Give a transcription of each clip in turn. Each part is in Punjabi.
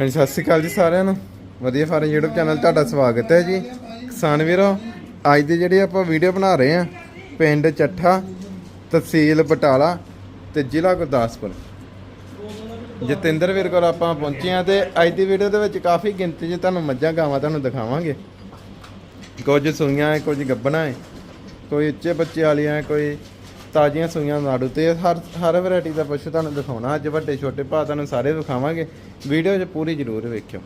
ਹਾਂਜੀ, ਸਤਿ ਸ਼੍ਰੀ ਅਕਾਲ ਜੀ ਸਾਰਿਆਂ ਨੂੰ। ਵਧੀਆ ਫਾਰਮ YouTube ਚੈਨਲ ਤੁਹਾਡਾ ਸਵਾਗਤ ਹੈ ਜੀ। ਕਿਸਾਨ ਵੀਰੋ, ਅੱਜ ਦੀ ਜਿਹੜੀ ਆਪਾਂ ਵੀਡੀਓ ਬਣਾ ਰਹੇ ਹਾਂ, ਪਿੰਡ ਚੱਠਾ, ਤਹਿਸੀਲ ਬਟਾਲਾ ਤੇ ਜ਼ਿਲ੍ਹਾ ਗੁਰਦਾਸਪੁਰ। ਜਤਿੰਦਰ ਵੀਰ ਕੋਲ ਆਪਾਂ ਪਹੁੰਚੇ ਹਾਂ ਤੇ ਅੱਜ ਦੀ ਵੀਡੀਓ ਦੇ ਵਿੱਚ ਕਾਫੀ ਗਿਣਤੀ 'ਚ ਤੁਹਾਨੂੰ ਮੱਝਾਂ, ਗਾਵਾਂ ਤੁਹਾਨੂੰ ਦਿਖਾਵਾਂਗੇ। ਕੁਝ ਸੂਈਆਂ ਹੈ, ਕੁਝ ਗੱਬਣਾ ਹੈ, ਕੋਈ ਉੱਚੇ ਬੱਚੇ ਵਾਲੀਆਂ ਕੋਈ ਤਾਜ਼ੀਆਂ ਸੂਈਆਂ ਨਾੜੂ ਤੇ ਹਰ ਹਰ ਵੈਰਾਈਟੀ ਦਾ ਪਸ਼ੂ ਤੁਹਾਨੂੰ ਦਿਖਾਉਣਾ। ਅੱਜ ਵੱਡੇ ਛੋਟੇ ਭਾ ਤੁਹਾਨੂੰ ਸਾਰੇ ਦਿਖਾਵਾਂਗੇ। ਵੀਡੀਓ 'ਚ ਪੂਰੀ ਜ਼ਰੂਰ ਵੇਖਿਓ।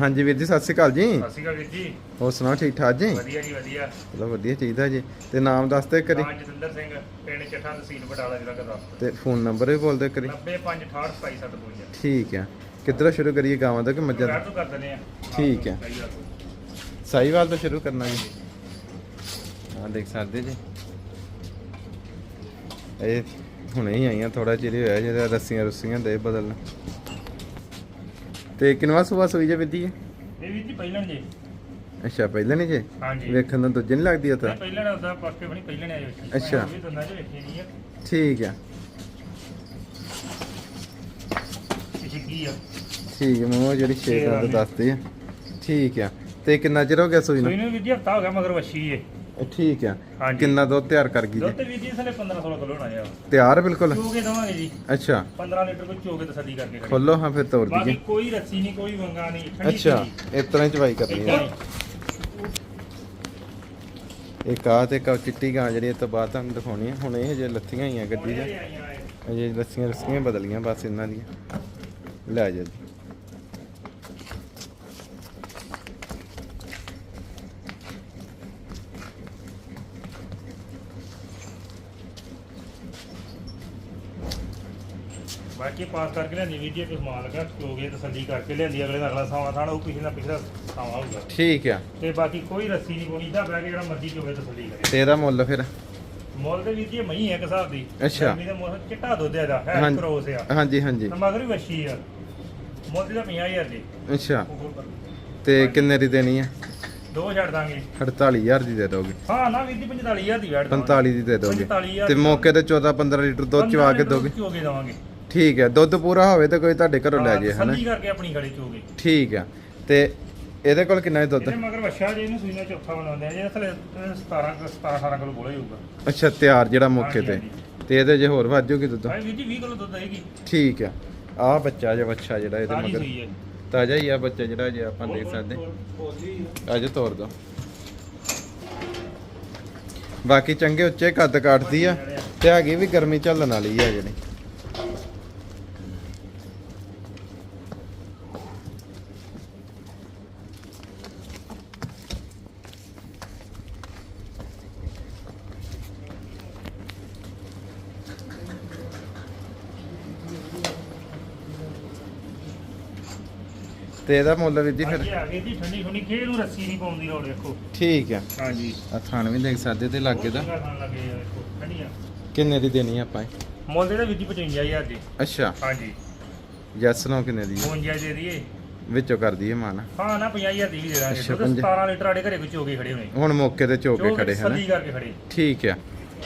ਹਾਂਜੀ ਵੀਰ ਜੀ ਸਤਿ ਸ਼੍ਰੀ ਅਕਾਲ ਜੀ। ਸਤਿ ਸ਼੍ਰੀ ਅਕਾਲ ਵੀਰ ਜੀ। ਹੋਰ ਸੁਣਾਓ ਠੀਕ ਠਾਕ ਜੀ? ਵਧੀਆ ਜੀ ਵਧੀਆ। ਚਲੋ ਵਧੀਆ ਚਾਹੀਦਾ ਜੀ। ਤੇ ਨਾਮ ਦੱਸ ਦੇ ਕਰੀ ਨਾਮ ਜਤਿੰਦਰ ਸਿੰਘ ਪਿੰਡ ਚੱਠਾ ਤਹਿਸੀਲ ਬਟਾਲਾ ਜ਼ਿਲ੍ਹਾ ਗੁਰਦਾਸਪੁਰ। ਤੇ ਫੋਨ ਨੰਬਰ ਵੀ ਬੋਲ ਦੇ ਕਰੀ 9568277752 ਠੀਕ ਹੈ। ਕਿੱਧਰੋਂ ਸ਼ੁਰੂ ਕਰੀਏ ਗਾਵਾਂ ਦਾ ਕਿ ਮੱਝਾਂ ਦਾ ਤੋਂ? ਕਰ ਦਿੰਦੇ ਆ ਠੀਕ ਹੈ। ਸਹੀ ਗੱਲ ਹੈ। ਸਾਈਵਾਲ ਤੋਂ ਸ਼ੁਰੂ ਕਰਨਾ ਜੀ। ਹਾਂ ਦੇਖ ਸਕਦੇ ਜੀ। ਇਹ ਹੁਣੇ ਹੀ ਆਈਆਂ ਥੋੜਾ ਚਿਰ ਹੋਇਆ ਜਿਹੜਾ ਰੱਸੀਆਂ ਰੁੱਸੀਆਂ ਦੇ ਬਦਲ ਤੇ ਕਿਨਵਾ ਸੁਬਾ ਸੋਈ ਜੇ ਵਿਧੀ ਹੈ? ਇਹ ਵੀਰ ਜੀ ਪਹਿਲਣ ਜੀ। ਅੱਛਾ ਪਹਿਲਾਂ ਨਹੀਂ ਜੇ? ਹਾਂਜੀ। ਵੇਖਣ ਨੂੰ ਦੂਜੇ ਨਹੀਂ ਲੱਗਦੀ ਨਹੀਂ, ਪਹਿਲਣ ਉਹਦਾ ਪੱਕੇ ਬਣੀ ਪਹਿਲਣ ਆਏ ਵੇਖੀ ਅੱਛਾ। ਵੀ ਆ। ਠੀਕ ਹੈ ਇਹ ਕੀ ਆ? ਠੀਕ ਹੈ ਮੂੰਹ ਜਿਹੜੀ ਆ ਵਾਲੀ। ਦੱਸਦੇ ਆ। ਠੀਕ ਹੈ ਤੇ ਕਿੰਨਾ ਚਿਰ ਹੋ ਗਿਆ ਸੂਈ ਸੋਈ ਨੂੰ ਨੂੰ ਵੀਰ ਜੀ ਹਫਤਾ ਹੋ ਗਿਆ ਮਗਰ ਵੱਛੀ ਏ ਠੀਕ ਹਾਂਜੀ। ਕਿੰਨਾ ਦੁੱਧ ਤਿਆਰ ਕਰ ਗਈ ਦੁੱਧ ਜੀ ਵੀਰ ਜੀ ਇਸਲੇ 15 16 ਕਿਲੋ ਹੋਣਾ ਆ। ਤਿਆਰ ਬਿਲਕੁਲ? ਚੋਗੇ ਦਵਾਂਗੇ ਜੀ। ਅੱਛਾ। 15 ਲੀਟਰ ਕੋਈ ਚੋਗੇ ਤਸੱਲੀ ਕਰਕੇ ਖੜੀ। ਖੋਲੋ ਹਾਂ ਫਿਰ ਤੋੜ ਬਾਕੀ ਕੋਈ ਰੱਸੀ ਨਹੀਂ ਕੋਈ ਵੰਗਾ ਨਹੀਂ ਠੰਡੀ ਅੱਛਾ। ਇਸ ਤਰ੍ਹਾਂ ਹੀ ਚਵਾਈ ਕਰਨੀ ਏਦਾਂ ਹੈ ਹੀ। ਇਹ ਕਾ ਤੇ ਕਾ ਚਿੱਟੀ ਗਾਂ ਜਿਹੜੀ ਇਹ ਤੋਂ ਬਾਅਦ ਤੁਹਾਨੂੰ ਦਿਖਾਉਣੀ ਹੈ ਹੁਣ ਇਹ ਹਜੇ ਲੱਥੀਆਂ ਹੀ ਆ ਗੱਡੀ ਇਹ। ਅਜੇ ਲੱਸੀਆਂ ਲੱਸੀਆਂ ਬਦਲੀਆਂ ਬਸ ਇਹਨਾਂ ਦੀਆਂ। ਲੈ ਜਾ ਜੀ। ਬਾਕੀ ਪਾਸ ਕਰਕੇ ਲਿਆਂਦੀ ਵੀਰ ਜੀ ਕੋਈ ਸਮਾਨ ਲਗਾ ਚੋਗੇ ਤਸੱਲੀ ਕਰਕੇ ਲਿਆਂਦੀ ਅਗਲੇ ਦਾ ਅਗਲਾ ਸਾਵਾ ਥਾਣਾ ਉਹ ਪਿਛਲਾ ਪਿਛਲਾ ਸਾਵਾ ਹੋਊਗਾ। ਠੀਕ ਆ। ਤੇ ਬਾਕੀ ਕੋਈ ਰੱਸੀ ਨਹੀਂ ਕੋਣੀ ਦਾ ਬਹਿ ਕੇ ਜਿਹੜਾ ਮਰਜ਼ੀ ਚੋਗੇ ਤਸੱਲੀ ਕਰੇ। ਤੇ ਇਹਦਾ ਮੁੱਲ ਫਿਰ? ਮੁੱਲ ਦੇ ਵੀਰ ਜੀ ਮਹੀਂ ਹੈ ਇੱਕ ਹਿਸਾਬ ਦੀ। ਅੱਛਾ। ਗਰਮੀ ਦੇ ਮੌਸਮ 'ਚ ਚਿੱਟਾ ਦੁੱਧ ਇਹਦਾ ਹੈ ਹਾਂਜੀ। ਕਰੋਸ ਆ। ਹਾਂਜੀ ਹਾਂਜੀ। ਤੇ ਮਗਰ ਵੀ ਵੱਛੀ ਆ। ਮੁੱਲ ਦੀ ਤਾਂ 50000 ਦੀ। ਅੱਛਾ। ਤੇ ਕਿੰਨੇ ਦੀ ਦੇਣੀ ਹੈ ਦੋ ਛੱਡ ਦਾਂਗੇ। 48000 ਦੀ ਦੇ ਦੋਗੇ। ਹਾਂ ਨਾ ਵੀਰ ਜੀ 45000 ਦੀ ਵੈਟ 45 ਦੀ ਦੇ ਦੋਗੇ। 45000 ਤੇ ਮੌਕੇ ਤੇ 14 15 ਲੀਟਰ ਦੁੱਧ ਚਵਾ ਕੇ ਦੋਗੇ। ਚੋਗੇ ਦਵਾਂਗੇ। ਠੀਕ ਹੈ ਦੁੱਧ ਪੂਰਾ ਹੋਵੇ ਤਾਂ ਕੋਈ ਤੁਹਾਡੇ ਘਰੋਂ ਲੈ ਜੇ ਹਨਾ? ਤਸੱਲੀ ਕਰਕੇ ਆਪਣੀ ਖੜੇ ਚੋਗੇ ਠੀਕ ਆ ਤੇ ਇਹਦੇ ਕੋਲ ਕਿੰਨਾ ਹੈ ਦੁੱਧ? ਇਹਦੇ ਮਗਰ ਵੱਛਾ ਜੇ ਇਹਨੂੰ ਸੂਈਨਾ ਚੌਥਾ ਬਣਾਉਂਦੇ ਆ ਜੇ ਥਲੇ 17 17 18 ਕਿਲੋ ਬੋਲਾ ਹੀ ਹੋਊਗਾ। ਅੱਛਾ ਤਿਆਰ ਜਿਹੜਾ ਮੌਕੇ ਤੇ। ਤੇ ਇਹਦੇ ਜੇ ਹੋਰ ਵੱਧ ਜੂਗੀ ਦੁੱਧ? ਭਾਈ ਵੀਰ ਜੀ 20 ਕਿਲੋ ਦੁੱਧ ਆਏਗੀ। ਠੀਕ ਆ ਆ ਬੱਚਾ ਜੇ ਬੱਚਾ ਜਿਹੜਾ ਇਹਦੇ ਮਗਰ। ਸੂਈ ਹੈ। ਤਾਜ਼ਾ ਹੀ ਆ ਬੱਚਾ ਜਿਹੜਾ ਜੇ ਆਪਾਂ ਦੇਖ ਸਕਦੇ। ਅੱਜ ਤੋੜ ਦੋ। ਬਾਕੀ ਚੰਗੇ ਉੱਚੇ ਕੱਦ ਕਾਟਦੀ ਆ ਤੇ ਹੈਗੀ ਵੀ ਗਰਮੀ ਝੱਲਣ ਵਾਲੀ ਆ ਜਿਹੜੀ। ਤੇ ਇਹਦਾ ਮੁੱਲ ਵੀ ਜੀ ਫਿਰ? ਆ ਗਈ ਜੀ ਠੰਡੀ ਠੰਡੀ ਖੇਡ ਨੂੰ ਰੱਸੀ ਨਹੀਂ ਪਾਉਣ ਦੀ ਲੋੜ ਵੇਖੋ। ਠੀਕ ਆ। ਹਾਂਜੀ। ਆ ਥਾਣ ਵੀ ਦੇਖ ਸਕਦੇ ਤੇ ਲਾਗੇ ਦਾ। ਖਾਣ ਲੱਗੇ ਆ ਵੇਖੋ ਠੰਡੀਆਂ ਕਿੰਨੇ ਦੀ ਦੇਣੀ ਆ ਆਪਾਂ ਇਹ? ਮੁੱਲ ਦੇ ਵਿੱਚ 55000 ਦੀ। ਅੱਛਾ। ਹਾਂਜੀ। ਜੈਸ ਨੋ ਕਿੰਨੇ ਦੀ ਆ? 52 ਦੇ ਦਈਏ। ਵਿੱਚੋਂ ਕਰ ਦਈਏ ਮਾਨ। ਹਾਂ ਨਾ 50000 ਦੀ ਵੀ ਦੇ ਦਾਂਗੇ ਅੱਛਾ, ਦੁੱਧ ਪੰਜਾਹ। 17 ਲੀਟਰ ਆੜੇ ਘਰੇ ਕੋਈ ਚੋਗੇ ਖੜੇ ਹੋਣੇ ਹੁਣ ਮੌਕੇ ਤੇ ਚੋਗੇ ਖੜੇ ਹਨ ਤਸੱਲੀ ਕਰਕੇ ਖੜੇ। ਠੀਕ ਆ।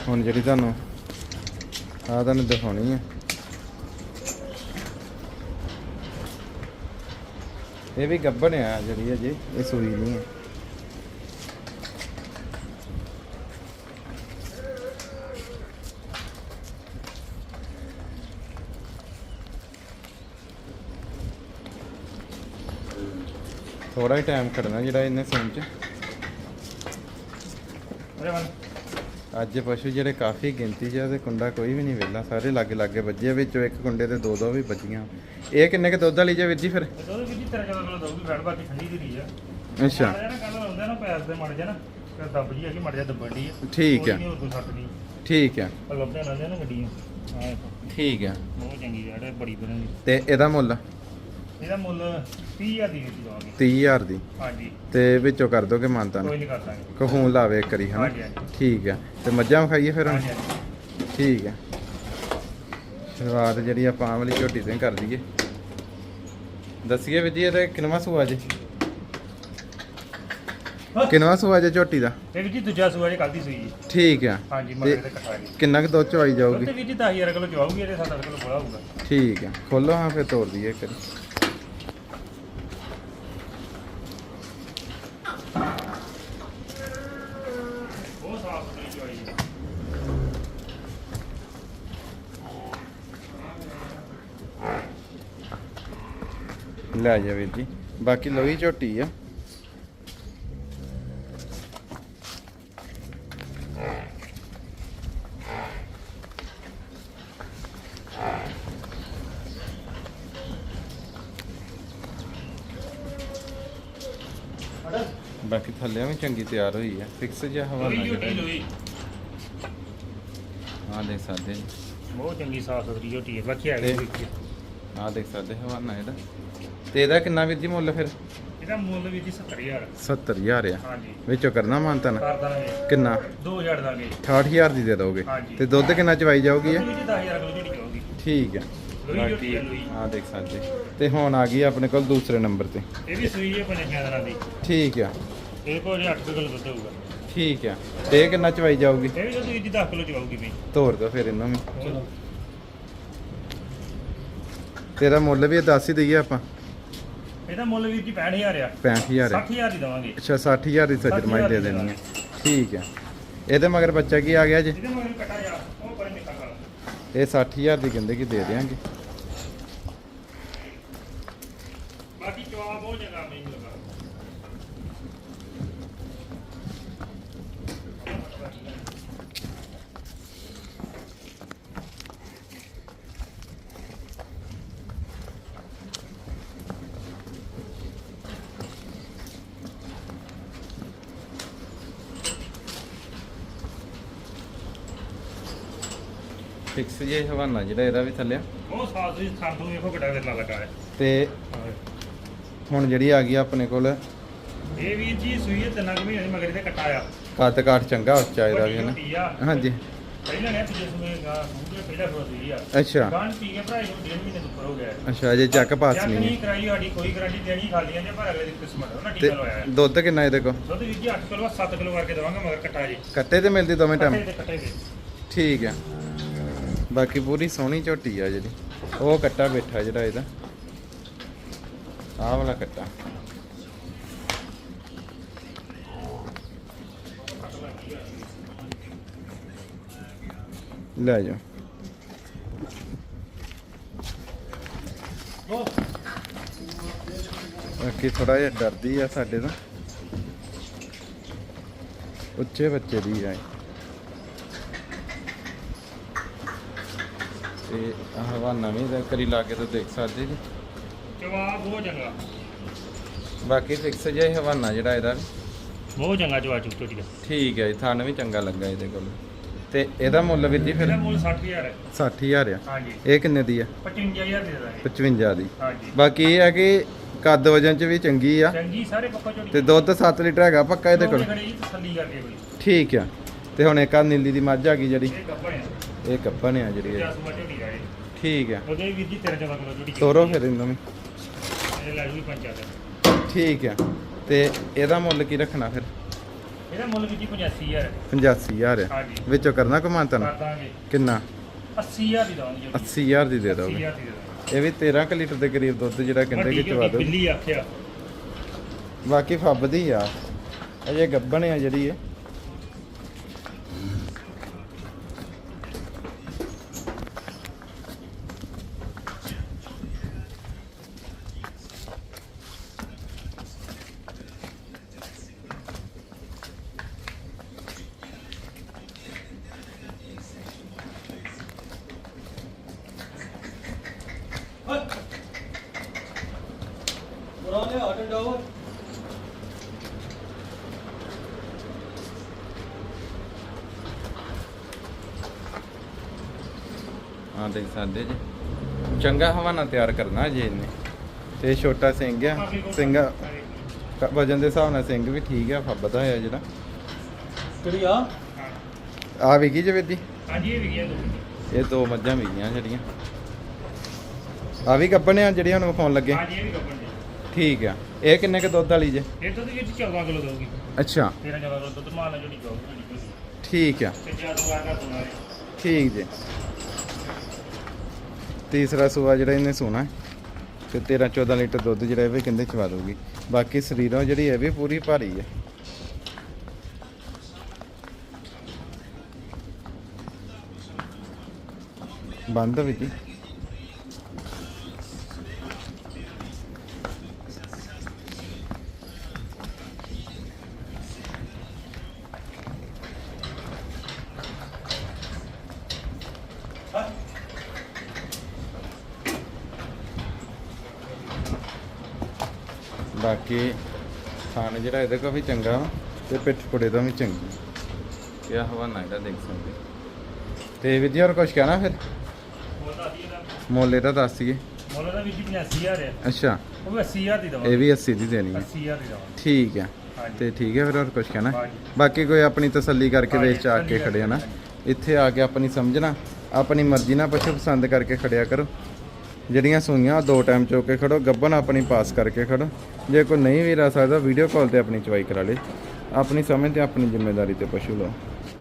ਹੁਣ ਜਿਹੜੀ ਤੁਹਾਨੂੰ ਆ ਤੁਹਾਨੂੰ ਦਿਖਾਉਣੀ ਆ। ਇਹ ਵੀ ਗੱਬਣ ਆ ਜਿਹੜੀ ਅਜੇ, ਇਹ ਸੂਈ ਨਹੀਂ ਹੈ। ਥੋੜਾ ਹੀ ਟਾਈਮ ਕੱਢਣਾ ਜਿਹੜਾ ਇਹਨੇ ਸੂਣ ਚ। ਅਰੇ ਮਨ ਅੱਜ ਪਸ਼ੂ ਜਿਹੜੇ ਕਾਫੀ ਗਿਣਤੀ 'ਚ ਆ ਤੇ ਕੁੰਡਾ ਕੋਈ ਵੀ ਨਹੀਂ ਵਿਹਲਾ। ਸਾਰੇ ਲਾਗੇ ਲਾਗੇ ਵੱਜੇ ਵਿੱਚੋਂ ਇੱਕ ਕੁੰਡੇ ਤੇ ਦੋ ਦੋ ਵੀ ਵੱਜੀਆਂ। ਇਹ ਕਿੰਨੇ ਕ ਦੁੱਧ ਵਾਲੀ ਜੇ ਵੀਰ ਜੀ ਫਿਰ? ਦੁੱਧ ਵੀ ਜੀ ਤੇਰਾ ਜਦੋਂ ਕੋਲ ਦਊਗੀ ਬੈਠ ਬਾਕੀ ਠੰਡੀ ਦੀ ਰਹੀ ਆ। ਅੱਛਾ। ਮਾੜਾ ਜਿਹਾ ਨਾ ਗੱਲ ਹੁੰਦੇ ਨਾ ਪੈਸ ਦੇ ਮੜ ਜਾ ਨਾ ਫਿਰ ਦੱਬ ਜੀ ਆ ਕਿ ਮੜ ਜਾ ਦੱਬਣ ਦੀ ਠੀਕ ਆ। ਨਹੀਂ ਠੀਕ ਆ। ਪਰ ਲੱਭਦੇ ਨਾ ਨਾ ਗੱਡੀਆਂ। ਹਾਂ ਠੀਕ ਆ। ਬਹੁਤ ਚੰਗੀ ਜੜ ਬੜੀ ਬਣਾਈ ਤੇ ਇਹਦਾ ਮੁੱਲ? ਇਹਦਾ ਮੁੱਲ 30000 ਦੀ ਦਿੱਤੀ ਜਾਵਾਂਗੇ 30000 ਦੀ? ਹਾਂਜੀ। ਤੇ ਵਿੱਚੋਂ ਕਰ ਦੋਗੇ ਮਾਨਤਾ ਕੋਈ ਨਹੀਂ ਕਰ ਦਾਂਗੇ। ਕੋ ਫੋਨ ਲਾਵੇ ਇੱਕ ਵਾਰੀ ਹਨਾ? ਹਾਂਜੀ ਹਾਂਜੀ। ਠੀਕ ਆ। ਤੇ ਮੱਝਾਂ ਵਿਖਾਈਏ ਫਿਰ ਹੁਣ ਹਾਂਜੀ ਹਾਂਜੀ। ਠੀਕ ਸ਼ੁਰੂਆਤ ਜਿਹੜੀ ਆਪਾਂ ਆਹ ਵਾਲੀ ਝੋਟੀ ਤੋਂ ਹੀ ਕਰ ਦਈਏ ਦੱਸੀਏ ਵੀ ਜੀ ਇਹਦਾ ਕਿਨਵਾ ਸੂਆ ਜੇ? ਕਿਨਵਾ ਸੂਆ ਜੇ ਝੋਟੀ ਦਾ? ਇਹ ਵੀ ਜੀ ਦੂਜਾ ਸੂਆ ਜੇ ਕੱਲ ਦੀ ਸੂਈ ਜੀ। ਠੀਕ ਆ। ਹਾਂਜੀ ਮਗਰ ਤੇ ਕਟਾ ਗਈ ਕਿੰਨਾ ਕੁ ਦੁੱਧ ਚਵਾਈ ਜਾਊਗੀ? ਤੇ ਵੀ ਜੀ 10000 ਕਿਲੋ ਚਵਾਉਗੀ ਇਹਦੇ 7 ਕਿਲੋ ਬੋਲਾ ਹੋਊਗਾ। ਠੀਕ ਹੈ ਖੋਲੋ ਹਾਂ ਫਿਰ ਤੋੜ ਦਈਏ ਇੱਕ ਵਾਰੀ। ਲੈ ਜਾ ਵੀਰ ਜੀ। ਬਾਕੀ ਲੋਹੀ ਝੋਟੀ ਆ। ਬਾਕੀ ਥੱਲੇ ਵੀ ਚੰਗੀ ਤਿਆਰ ਹੋਈ ਆ। ਫਿਕਸ ਜਿਹਾ ਲੋਈ ਝੋਟੀ ਜਿਹੜਾ ਆ ਦੇਖ ਸਕਦੇ ਜੀ ਬਹੁਤ ਚੰਗੀ ਸਾਫ਼ ਸੁਥਰੀ ਝੋਟੀ ਹੈ ਬਾਕੀ ਆ ਦੇਖ ਸਕਦੇ ਹਵਾਨਾ ਇਹਦਾ ਤੇ ਇਹਦਾ ਕਿੰਨਾ ਵੀਰ ਜੀ ਮੁੱਲ ਫਿਰ? ਇਹਦਾ ਮੁੱਲ ਵੀ ਜੀ 70000 70000 ਆ। ਹਾਂਜੀ। ਵਿੱਚੋਂ ਕਰਨਾ ਮਾਨਤਾ ਨਾ? ਕਰ ਦਾਂਗੇ। ਕਿੰਨਾ? 2000 ਦਾਂਗੇ। 68000 ਦੀ ਦੇ ਦੋਗੇ। ਹਾਂਜੀ। ਤੇ ਦੁੱਧ ਕਿੰਨਾ ਚਵਾਈ ਜਾਊਗੀ ਇਹ? ਇਹ 10000 ਕਿਲੋ ਝੋਟੀ ਜਾਊਗੀ। ਠੀਕ ਲੋਈ ਝੋਟੀ ਲੋਈ ਆ ਦੇਖ ਸਕਦੇ। ਤੇ ਹੁਣ ਆ ਗਈ ਆਪਣੇ ਕੋਲ ਦੂਸਰੇ ਨੰਬਰ ਤੇ। ਇਹ ਵੀ ਸੂਈ ਹੈ ਪੰਜਾਂ ਦਿਨਾਂ ਦੀ। ਠੀਕ ਆ। ਇਹ ਕੋਲ 8 ਕਿਲੋ ਦੁੱਧ ਹੋਊਗਾ। ਠੀਕ ਆ। ਤੇ ਇਹ ਕਿੰਨਾ ਚਵਾਈ ਜਾਊਗੀ? ਇਹ ਵੀ ਦੁੱਧ ਜੀ 10 ਕਿਲੋ ਚਵਾਊਗੀ ਵੀ ਤੋਰ ਦੋ ਫਿਰ ਇਹਨੂੰ ਵੀ। ਤੇਰਾ ਮੁੱਲ ਵੀ ਦੱਸ ਹੀ ਦਈਏ ਆਪਾਂ। ਇਹਦਾ ਮੁੱਲ ਵੀ ਜੀ 65000 ਆ। 65000 ਆ। 60000 ਦੀ ਦਵਾਂਗੇ। ਅੱਛਾ 60000 ਦੀ ਸੱਜਰ ਮਾਈ ਦੇ ਦੇਣੀ ਹੈ ਠੀਕ ਹੈ ਇਹਦੇ ਮਗਰ ਬੱਚਾ ਕੀ ਆ ਗਿਆ ਜੀ? ਇਹਦੇ ਮਗਰ ਕਟਾ ਜਾ। ਉਹ ਪਰੇ ਨਿਕਲ ਕਰ ਇਹ 60000 ਦੀ ਕਹਿੰਦੇ ਕਿ ਦੇ ਦੇਾਂਗੇ ਬਾਕੀ ਜਵਾਬ ਬਹੁਤ ਜਗ੍ਹਾ ਨਹੀਂ ਲੱਗਾ ਫਿਕਸ ਜੇ ਹਵਾਨਾ ਜਿਹੜਾ ਇਹਦਾ ਵੀ ਥੱਲੇ ਬਹੁਤ ਸਾਫ਼ ਸੁਥਰੀ ਥਾਂ ਤੋਂ ਵੇਖੋ ਕਿੱਡਾ ਵੇਰਲਾ ਲੱਗਾ ਹੈ। ਤੇ ਹੁਣ ਜਿਹੜੀ ਆ ਗਈ ਆਪਣੇ ਕੋਲ ਇਹ ਵੀਰ ਜੀ ਸੂਈ ਹੈ ਤਿੰਨਾਂ ਕੁ ਮਹੀਨੇ ਦੀ ਮਗਰ ਇਹਦੇ ਕਟਾ ਆ। ਕੱਦ ਕਾਠ ਚੰਗਾ ਉੱਚਾ ਇਹਦਾ ਵੀ ਹੈ ਨਾ। ਵੱਡੀ ਆ। ਹਾਂਜੀ। ਪਹਿਲਾਂ ਨੇ ਪਿਛਲੇ ਸਮੇਂ ਗਾ ਸਮਝੇ ਪਹਿਲਾਂ ਫਰੋਜ਼ੀ ਆ। ਅੱਛਾ। ਗਾਂ ਪੀ ਕੇ ਭਰਾ ਨੂੰ ਡੇਢ ਮਹੀਨੇ ਤੋਂ ਉੱਪਰ ਹੋ ਗਿਆ ਹੈ। ਅੱਛਾ ਅਜੇ ਚੱਕ ਪਾਸ ਚੱਕ ਨਹੀਂ ਨਹੀਂ ਹੈ। ਕਰਾਈ ਸਾਡੀ ਕੋਈ ਗਾਰੰਟੀ ਦੇਣੀ ਖਾਲੀਆਂ ਜੇ ਪਰ ਅਗਲੇ ਦੀ ਕਿਸਮਤ ਉਹਨਾਂ ਤੇ ਟੀਕਾ ਲਵਾਇਆ ਹੈ। ਦੁੱਧ ਕਿੰਨਾ ਇਹਦੇ ਕੋਲ? ਦੁੱਧ ਵੀਰ ਜੀ 8 ਕਿਲੋ 7 ਕਿਲੋ ਕਰਕੇ ਦਵਾਂਗਾ ਮਗਰ ਕਟਾ ਜੀ। ਕੱਟੇ ਤੇ ਮਿਲਦੀ ਦੋਵੇਂ ਕੱਟੇ ਟਾਈਮ ਤੇ ਕੱਟੇ ਦੇ ਠੀਕ ਹੈ। ਬਾਕੀ ਪੂਰੀ ਸੋਹਣੀ ਝੋਟੀ ਆ ਜਿਹੜੀ। ਉਹ ਕੱਟਾ ਬੈਠਾ ਜਿਹੜਾ ਇਹਦਾ। ਆਹ ਵਾਲਾ ਕੱਟਾ। ਲੈ ਜਾ ਬਾਕੀ ਥੋੜਾ ਜਿਹਾ ਡਰਦੀ ਆ ਸਾਡੇ ਤੋਂ। ਉੱਚੇ ਬੱਚੇ ਦੀ ਆ ਤੇ ਹਵਾਨਾ ਵੀ ਦਾ ਕਰੀ ਲਾ ਕੇ ਤਾਂ ਦੇਖ ਸਕਦੇ ਜੀ। ਜਵਾਬ ਬਹੁਤ ਚੰਗਾ। ਬਾਕੀ ਫਿਕਸ ਜਿਹਾ ਹੀ ਹਵਾਨਾ ਜਿਹੜਾ ਇਹਦਾ ਵੀ। ਬਹੁਤ ਚੰਗਾ ਜਵਾਬ ਚੁੱਕ ਚੁੱਕ ਠੀਕ ਹੈ ਜੀ ਥਣ ਵੀ ਚੰਗਾ ਲੱਗਾ ਇਹਦੇ ਕੋਲ। ਤੇ ਇਹਦਾ ਮੁੱਲ ਵੀਰ ਜੀ ਫਿਰ? ਇਹਦਾ ਮੁੱਲ 60000 ਹੈ। 60000 ਆ। ਹਾਂਜੀ। ਇਹ ਕਿੰਨੇ ਦੀ ਆ? 55000 ਦੇ ਦਾਂਗੇ 55 ਦੀ। ਹਾਂਜੀ। ਬਾਕੀ ਇਹ ਹੈ ਕਿ ਕੱਦ ਵਜਨ ਚ ਵੀ ਚੰਗੀ ਆ। ਚੰਗੀ ਸਾਰੇ ਪੱਕਾ ਝੋਟੀ ਤੇ ਦੁੱਧ 7 ਲੀਟਰ ਹੈਗਾ ਪੱਕਾ ਇਹਦੇ ਕੋਲ? ਖੜੀ ਜੀ ਤਸੱਲੀ ਕਰਕੇ ਕੋਈ ਠੀਕ ਆ। ਤੇ ਹੁਣ ਇੱਕ ਆ ਨੀਲੀ ਦੀ ਮੱਝ ਆ ਗਈ ਜਿਹੜੀ। ਇਹ ਗੱਬਣ ਹੈ ਇਹ ਕੱਪਣ ਆ ਜਿਹੜੀ ਇਹ। 10 ਮਟੇ ਦੀ ਆਏ ਠੀਕ ਆ ਉਹਦੇ ਵੀਰ ਜੀ 13 14 ਕਿਲੋ ਝੋਟੀ ਤੋਰੋ ਫਿਰ ਇਹਨੂੰ ਵੀ। ਇਹ ਲੈ ਜੂਗੀ ਪੰਚਾਇਤ ਠੀਕ ਆ ਤੇ ਇਹਦਾ ਮੁੱਲ ਕੀ ਰੱਖਣਾ ਫਿਰ? ਇਹਦਾ ਮੁੱਲ ਵੀਰ ਜੀ 85000 ਹੈ 85000 ਆ। ਹਾਂਜੀ। ਵਿੱਚੋਂ ਕਰਨਾ ਕਮਾਂਤਨ ਕਰ ਦਾਂਗੇ। ਕਿੰਨਾ? 80000 ਦੀ ਦਵਾਂਗੇ 80000 ਦੀ ਦੇ ਦੋਗੇ। 80000 ਦੀ ਦੇ ਦਾਂਗੇ। ਇਹ ਵੀ 13 ਕੁ ਲੀਟਰ ਦੇ ਕਰੀਬ ਦੁੱਧ ਜਿਹੜਾ ਕਹਿੰਦੇ ਕਿ ਵੱਡੀ ਚਵਾ ਦੋ ਬਿੱਲੀ ਆਖਿਆ। ਬਾਕੀ ਫੱਬਦੀ ਆ। ਅਜੇ ਗੱਬਣ ਆ ਜਿਹੜੀ ਇਹ। ਹਾਂ ਦੇਖ ਸਕਦੇ ਜੀ। ਚੰਗਾ ਹਵਾਨਾ ਤਿਆਰ ਕਰਨਾ ਜੀ ਇਹਨੇ। ਤੇ ਛੋਟਾ ਸਿੰਘ ਆ ਸਿੰਘ ਕ- ਵਜਨ ਦੇ ਹਿਸਾਬ ਨਾਲ ਸਿੰਘ ਵੀ ਠੀਕ ਆ ਫੱਬਦਾ ਹੋਇਆ ਜਿਹੜਾ। ਕਿਹੜੀ ਆ? ਆ ਵਿਕੀ ਜੀ ਵੀਰ ਹਾਂਜੀ ਇਹ ਵੀ ਗਿਆ ਦੋ। ਇਹ ਦੋ ਮੱਝਾਂ ਵਿਕੀਆਂ ਜਿਹੜੀਆਂ। ਆ ਵੀ ਗੱਬਣੇ ਆ ਜਿਹੜੀਆਂ ਨੂੰ ਵਿਖਾਉਣ ਲੱਗੇ। ਹਾਂਜੀ ਇਹ ਵੀ ਗੱਬਣ ਜੀ ਠੀਕ ਆ। ਇਹ ਕਿੰਨੇ ਕ ਦੁੱਧ ਵਾਲੀ ਜੇ? ਇਹ ਦੁੱਧ ਜੀ 14 ਕਿਲੋ ਦਊਗੀ। ਅੱਛਾ। 13 14 ਕਿਲੋ ਦੁੱਧ ਮਾਲ ਜਿਹੜੀ ਜਾਊਗੀ ਜਿਹੜੀ ਠੀਕ ਆ। ਤੇ ਜਦੋਂ ਆ ਕਰ ਦੋਣਾ ਠੀਕ ਜੀ। ਤੀਸਰਾ ਸੂਆ ਜਿਹੜਾ ਇਹਨੇ ਸੋਣਾ ਤੇ 13 14 ਲੀਟਰ ਦੁੱਧ ਜਿਹੜਾ ਇਹ ਵੀ ਕਹਿੰਦੇ ਚਵਾ ਦਊਗੀ। ਬਾਕੀ ਸਰੀਰੋਂ ਜਿਹੜੀ ਇਹ ਵੀ ਪੂਰੀ ਭਾਰੀ ਹੈ। ਬੰਦ ਵਿੱਚ ਬਾਕੀ ਥਾਣ ਜਿਹੜਾ ਇਹਦੇ ਕੋ ਵੀ ਚੰਗਾ ਤੇ ਪਿੱਠ ਪੁੜੇ ਦਾ ਵੀ ਚੰਗੀ। ਇਹ ਹਵਾਨਾ ਇਹਦਾ ਦੇਖ ਸਕਦੇ। ਤੇ ਵੀਰ ਜੀ ਹੋਰ ਕੁਝ ਕਹਿਣਾ ਫਿਰ? ਦੀ ਮੁੱਲ ਇਹਦਾ ਦੱਸ ਦਈਏ। ਮੁੱਲ ਦਾ ਵੀ ਜੀ 85000 ਹੈ ਅੱਛਾ। ਉਹ ਵੀ 80000 ਦੀ ਇਹ ਦਵਾਂਗੇ ਵੀ 80 ਦੀ ਦੇਣੀ ਹੈ। 80000 ਦੀ ਦਵਾਂਗੇ। ਠੀਕ ਹੈ। ਤੇ ਠੀਕ ਹੈ ਫਿਰ ਹੋਰ ਕੁਝ ਕਹਿਣਾ। ਬਾਕੀ ਕੋਈ ਆਪਣੀ ਤਸੱਲੀ ਕਰਕੇ ਵੇਚ ਆ ਕੇ ਖੜਿਆ ਨਾ। ਇੱਥੇ ਆ ਕੇ ਆਪਣੀ ਸਮਝਣਾ। ਆਪਣੀ ਮਰਜ਼ੀ ਨਾਲ ਪਸ਼ੂ ਪਸੰਦ ਕਰਕੇ ਖੜਿਆ ਕਰੋ। ਜਿਹੜੀਆਂ ਸੂਈਆਂ ਉਹ ਦੋ ਟਾਈਮ ਚੋ ਕੇ ਖੜੋ ਗੱਬਨ ਆਪਣੀ ਪਾਸ ਕਰਕੇ ਖੜੋ। ਜੇ ਕੋਈ ਨਹੀਂ ਵੀ ਰਹਿ ਸਕਦਾ ਵੀਡੀਓ ਕਾਲ ਤੇ ਆਪਣੀ ਚਵਾਈ ਕਰਾ ਲੇ ਆਪਣੀ ਸਮਝ ਤੇ ਆਪਣੀ ਜ਼ਿੰਮੇਵਾਰੀ ਤੇ ਪਸ਼ੂ ਲਓ।